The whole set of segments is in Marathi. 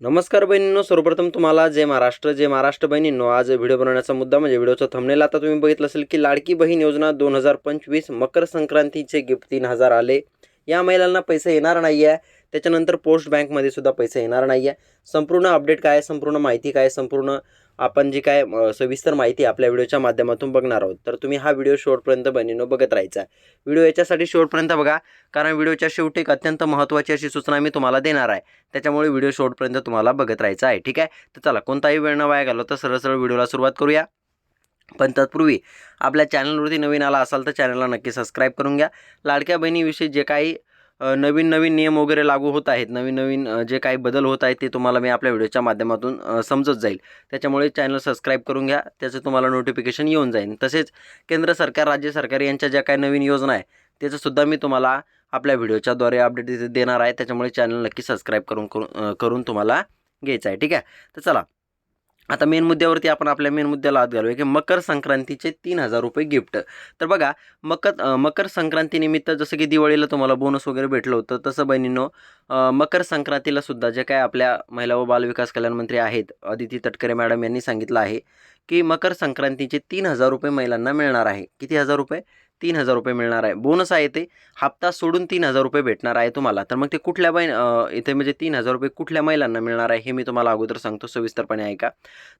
नमस्कार बहिणींनो सर्वप्रथम तुम्हाला जय महाराष्ट्र जय महाराष्ट्र बहिणींनो. आज व्हिडिओ बनवण्याचा मुद्दा म्हणजे व्हिडिओचा थंबनेल आता तुम्ही बघितलं असेल की लाडकी बहीण योजना दोन हजार पंचवीस मकर संक्रांतीचे गिफ्ट तीन हजार आले. या महिलांना पैसे येणार नाही आहे त्याच्यानंतर पोस्ट बँकमध्ये सुद्धा पैसे येणार नाही आहे संपूर्ण अपडेट काय आहे, संपूर्ण माहिती काय आहे, संपूर्ण आपण जी काय सविस्तर माहिती आपल्या व्हिडिओच्या माध्यमातून बघणार आहोत तर तुम्ही हा व्हिडिओ शेवटपर्यंत बनिनो बघत राहायचा. आहे व्हिडिओ याच्यासाठी शेवटपर्यंत बघा कारण व्हिडिओच्या शेवटी एक अत्यंत महत्त्वाची अशी सूचना मी तुम्हाला देणार आहे. त्याच्यामुळे व्हिडिओ शेवटपर्यंत तुम्हाला बघत राहायचा आहे ठीक आहे? तर चला कोणताही वेळ न वाया घालवता सरळ सरळ व्हिडिओला सुरुवात करूया. पण तत्पूर्वी आपल्या चॅनलवरती नवीन आला असाल तर चॅनलला नक्की सबस्क्राईब करून घ्या. लाडक्या बहिणीविषयी जे काही नवीन नवीन नियम वगैरे लागू होत आहेत. नवीन नवीन जे काही बदल होत आहेत ते तुम्हाला मी आपल्या व्हिडिओच्या माध्यमातून समजत जाईल. त्याच्यामुळे चॅनल सबस्क्राईब करून घ्या. त्याचं तुम्हाला नोटिफिकेशन येऊन जाईल. तसेच केंद्र सरकार राज्य सरकार यांच्या ज्या काही नवीन योजना आहे त्याचंसुद्धा मी तुम्हाला आपल्या व्हिडिओच्याद्वारे अपडेट देणार आहे. त्याच्यामुळे चॅनल नक्की सबस्क्राईब करून करून तुम्हाला घ्यायचं आहे. ठीक आहे? तर चला आता मेन मुद्द्यावरती आपण आपल्या मेन मुद्द्याला आत घालूया की मकर संक्रांतीचे तीन हजार रुपये गिफ्ट तर बघा मकर मकर संक्रांतीनिमित्त जसं की दिवाळीला तुम्हाला बोनस वगैरे भेटलं होतं तसं बहिणींनो मकर संक्रांतीला सुद्धा जे काय आपल्या महिला व बालविकास कल्याण मंत्री आहेत अदिती तटकरे मॅडम यांनी सांगितलं आहे की मकर संक्रांतीचे तीन हजार रुपये महिलांना मिळणार आहे. किती हजार रुपये? तीन हजार रुपये मिळणार आहे. बोनस आहे ते. हप्ता सोडून तीन हजार रुपये भेटणार आहे तुम्हाला. तर मग ते कुठल्या बहीण इथे म्हणजे तीन हजार रुपये कुठल्या महिलांना मिळणार आहे हे मी तुम्हाला अगोदर सांगतो. सविस्तरपणे ऐका.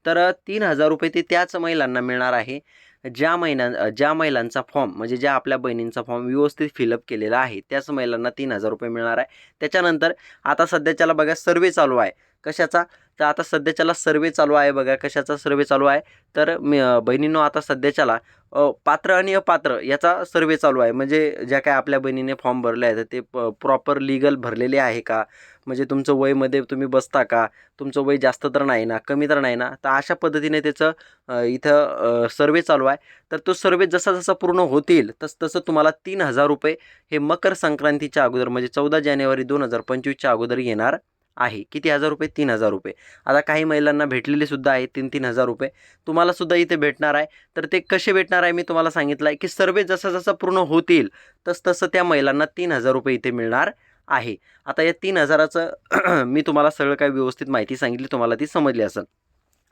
तर तीन हजार रुपये ते त्याच महिलांना मिळणार आहे ज्या महिन्या ज्या महिलांचा फॉर्म म्हणजे ज्या आपल्या बहिणींचा फॉर्म व्यवस्थित फिलअप केलेला आहे. त्याच महिलांना तीन हजार रुपये मिळणार आहे. त्याच्यानंतर आता सध्याच्याला बघा सर्वे चालू आहे. कशाचा? तर आता सध्याच्याला सर्वे चालू आहे बघा कशाचा सर्वे चालू आहे? तर मी बहिणींनो आता सध्याच्याला पात्र आणि अपात्र याचा सर्वे चालू आहे. म्हणजे ज्या काय आपल्या बहिणीने फॉर्म भरले आहेत ते प प्रॉपर लिगल भरलेले आहे का? म्हणजे तुमचं वयमध्ये तुम्ही बसता का? तुमचं वय जास्त तर नाही ना कमी तर नाही ना? तर अशा पद्धतीने त्याचं इथं सर्वे चालू आहे. तर तो सर्वे जसा जसा पूर्ण होतील तस तसं तुम्हाला तीन हजार रुपये हे मकर संक्रांतीच्या अगोदर म्हणजे चौदा जानेवारी दोन हजार पंचवीसच्या अगोदर येणार. आहे. किती हजार रुपये? तीन हजार रुपये. आता काही महिलांना भेटलेले सुद्धा आहे तीन तीन हजार रुपये. तुम्हाला सुद्धा इथे भेटणार आहे. तर ते कसे भेटणार आहे? मी तुम्हाला सांगितलं आहे की सर्वे जसं जसं पूर्ण होतील तस तसं त्या महिलांना तीन हजार रुपये इथे मिळणार आहे. आता या तीन हजाराचं मी तुम्हाला सगळं काही व्यवस्थित माहिती सांगितली तुम्हाला ती समजली असेल.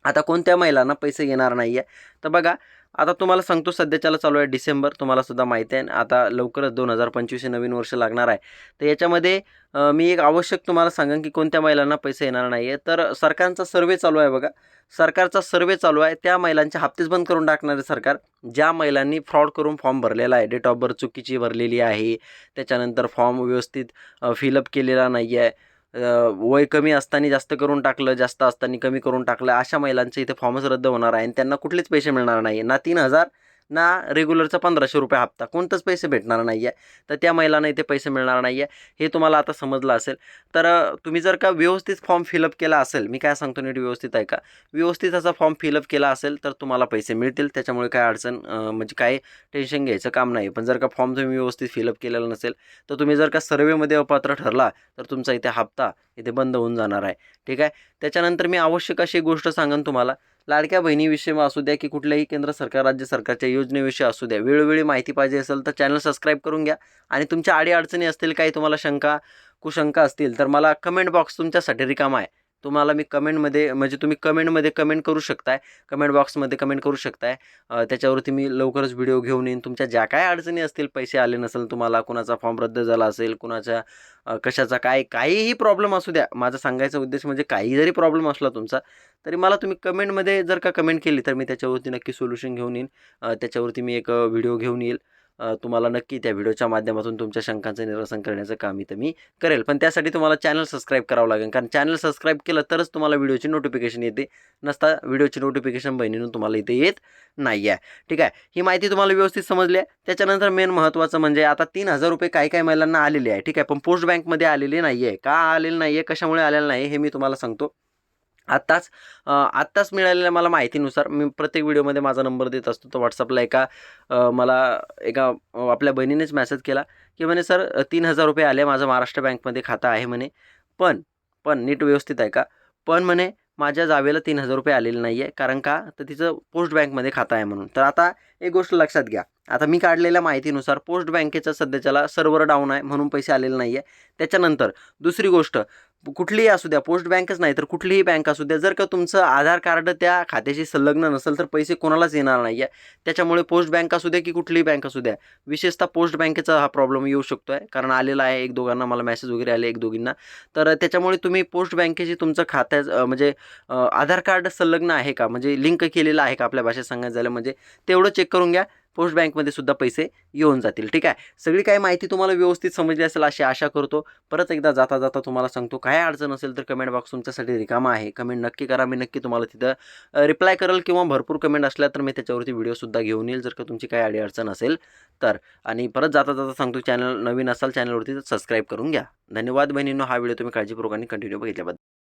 आता कोणत्या महिलांना पैसे येणार नाही आहे तर बघा आता तुम्हाला सांगतो सध्याच्याला चालू आहे डिसेंबर तुम्हाला सुद्धा माहिती आहे. आता लवकरच दोन हजार पंचवीस हे नवीन वर्ष लागणार आहे. तर याच्यामध्ये मी एक आवश्यक तुम्हाला सांगेन की कोणत्या महिलांना पैसे येणार नाही आहे तर सरकारचा सर्वे चालू आहे बघा. सरकारचा सर्वे चालू आहे. त्या महिलांचे हप्तेच बंद करून टाकणारे सरकार. ज्या महिलांनी फ्रॉड करून फॉर्म भरलेला आहे डेट ऑफ बर्थ चुकीची भरलेली आहे त्याच्यानंतर फॉर्म व्यवस्थित फिलअप केलेला नाही आहे वय कमी असताना जास्त करून टाकलं जास्त असताना कमी करून टाकलं अशा महिलांचे इथे फॉर्मच रद्द होणार आहे आणि त्यांना कुठलेच पैसे मिळणार नाही. ना तीन हजार ना रेग्युलरचा पंधराशे रुपये हप्ता. कोणतंच पैसे भेटणार नाही आहे तर त्या महिलांना इथे पैसे मिळणार नाही आहे हे तुम्हाला आता समजलं असेल. तर तुम्ही जर का व्यवस्थित फॉर्म फिलअप केला असेल मी काय सांगतो नीट व्यवस्थित आहे का? व्यवस्थित असा फॉर्म फिलअप केला असेल तर तुम्हाला पैसे मिळतील. त्याच्यामुळे काय अडचण म्हणजे काय टेन्शन घ्यायचं काम नाही. पण जर का फॉर्म तुम्ही व्यवस्थित फिलअप केलेला नसेल तर तुम्ही जर का सर्वेमध्ये अपात्र ठरला तर तुमचा इथे हप्ता इथे बंद होऊन जाणार आहे. ठीक आहे? त्याच्यानंतर मी आवश्यक अशी गोष्ट सांगेन तुम्हाला. लाडक्या बहिणीविषयी असू द्या की कुठल्याही केंद्र सरकार राज्य सरकारच्या योजनेविषयी असू द्या. वेळोवेळी माहिती पाहिजे असेल तर चॅनल सबस्क्राईब करून घ्या. आणि तुमच्या अडीअडचणी असतील काही तुम्हाला शंका कुशंका असतील तर मला कमेंट बॉक्स तुमच्यासाठी रिकामा आहे. तुम्हाला मी कमेंटमध्ये म्हणजे तुम्ही कमेंटमध्ये कमेंट करू शकताय. कमेंट बॉक्समध्ये कमेंट करू शकताय. त्याच्यावरती मी लवकरच व्हिडिओ घेऊन येईन. तुमच्या ज्या काय अडचणी असतील पैसे आले नसेल तुम्हाला कुणाचा फॉर्म रद्द झाला असेल कुणाच्या कशाचा काय काहीही प्रॉब्लेम असू द्या. माझा सांगायचा उद्देश म्हणजे काही जरी प्रॉब्लेम असला तुमचा तरी मला तुम्ही कमेंटमध्ये जर का कमेंट केली तर मी त्याच्यावरती नक्की सोल्युशन घेऊन येईन. त्याच्यावरती मी एक व्हिडिओ घेऊन येईल. तुम्हाला नक्की त्या व्हिडिओच्या माध्यमातून तुमच्या शंकांचं निरसन करण्याचं काम इथं मी करेल. पण त्यासाठी तुम्हाला चॅनल सबस्क्राईब करावं लागेल. कारण चॅनल सबस्क्राईब केलं तरच तुम्हाला व्हिडिओची नोटिफिकेशन येते. नसता व्हिडिओची नोटिफिकेशन बहिणीनं तुम्हाला इथे येत नाही आहे ठीक आहे? ही माहिती तुम्हाला व्यवस्थित समजली आहे. त्याच्यानंतर मेन महत्त्वाचं म्हणजे आता तीन हजार रुपये काही काही महिलांना आलेले आहे. ठीक आहे? पण पोस्ट बँकमध्ये आलेले नाही आहे का आलेले नाही आहे कशामुळे आलेलं नाही हे मी तुम्हाला सांगतो. आत्ताच आत्ताच मिळालेल्या मला माहितीनुसार मी प्रत्येक व्हिडिओमध्ये माझा नंबर देत असतो. तर व्हॉट्सअपला एका मला एका आपल्या बहिणीनेच मेसेज केला की म्हणे सर तीन हजार रुपये आले माझं महाराष्ट्र बँकमध्ये खातं आहे म्हणे. पण पण नीट व्यवस्थित आहे का? पण म्हणे माझ्या जावेला तीन हजार रुपये आलेले नाही आहे कारण का? तर तिचं पोस्ट बँकमध्ये खातं आहे म्हणून. तर आता एक गोष्ट लक्षात घ्या. आता मी काढलेल्या माहितीनुसार पोस्ट बँकेचं सध्याच्याला सर्व्हर डाऊन आहे म्हणून पैसे आलेले नाही आहे त्याच्यानंतर दुसरी गोष्ट कुठलीही असू द्या पोस्ट बँकच नाही तर कुठलीही बँक असू द्या जर का तुमचं आधार कार्ड त्या खात्याशी संलग्न नसेल तर पैसे कोणालाच येणार नाही आहे त्याच्यामुळे पोस्ट बँक असू द्या की कुठलीही बँक असू द्या विशेषतः पोस्ट बँकेचा हा प्रॉब्लेम येऊ शकतो आहे कारण आलेला आहे एक दोघांना मला मेसेज वगैरे आले एक दोघींना. तर त्याच्यामुळे तुम्ही पोस्ट बँकेशी तुमचं खात्या म्हणजे आधार कार्ड संलग्न आहे का? म्हणजे लिंक केलेलं आहे का आपल्या भाषेत सांगायचं झालं म्हणजे तेवढं चेक करून घ्या. पोस्ट बँकमध्ये सुद्धा पैसे येऊन जातील ठीक आहे? सगळी काही माहिती तुम्हाला व्यवस्थित समजली असेल अशी आशा करतो. परत एकदा जाता जाता तुम्हाला सांगतो काय अडचण असेल तर कमेंट बॉक्स तुमच्यासाठी रिकामा आहे. कमेंट नक्की करा मी नक्की तुम्हाला तिथं रिप्लाय करेल किंवा भरपूर कमेंट असल्या तर मी त्याच्यावरती व्हिडिओसुद्धा घेऊन येईल जर का तुमची काही अडी अडचण असेल तर. आणि परत जाता जाता सांगतो चॅनल नवीन असाल चॅनलवरती तर सबस्क्राईब करून घ्या. धन्यवाद बहिणींनो हा व्हिडिओ तुम्ही काळजीपूर्वकाने कंटिन्यू बघितल्याबद्दल.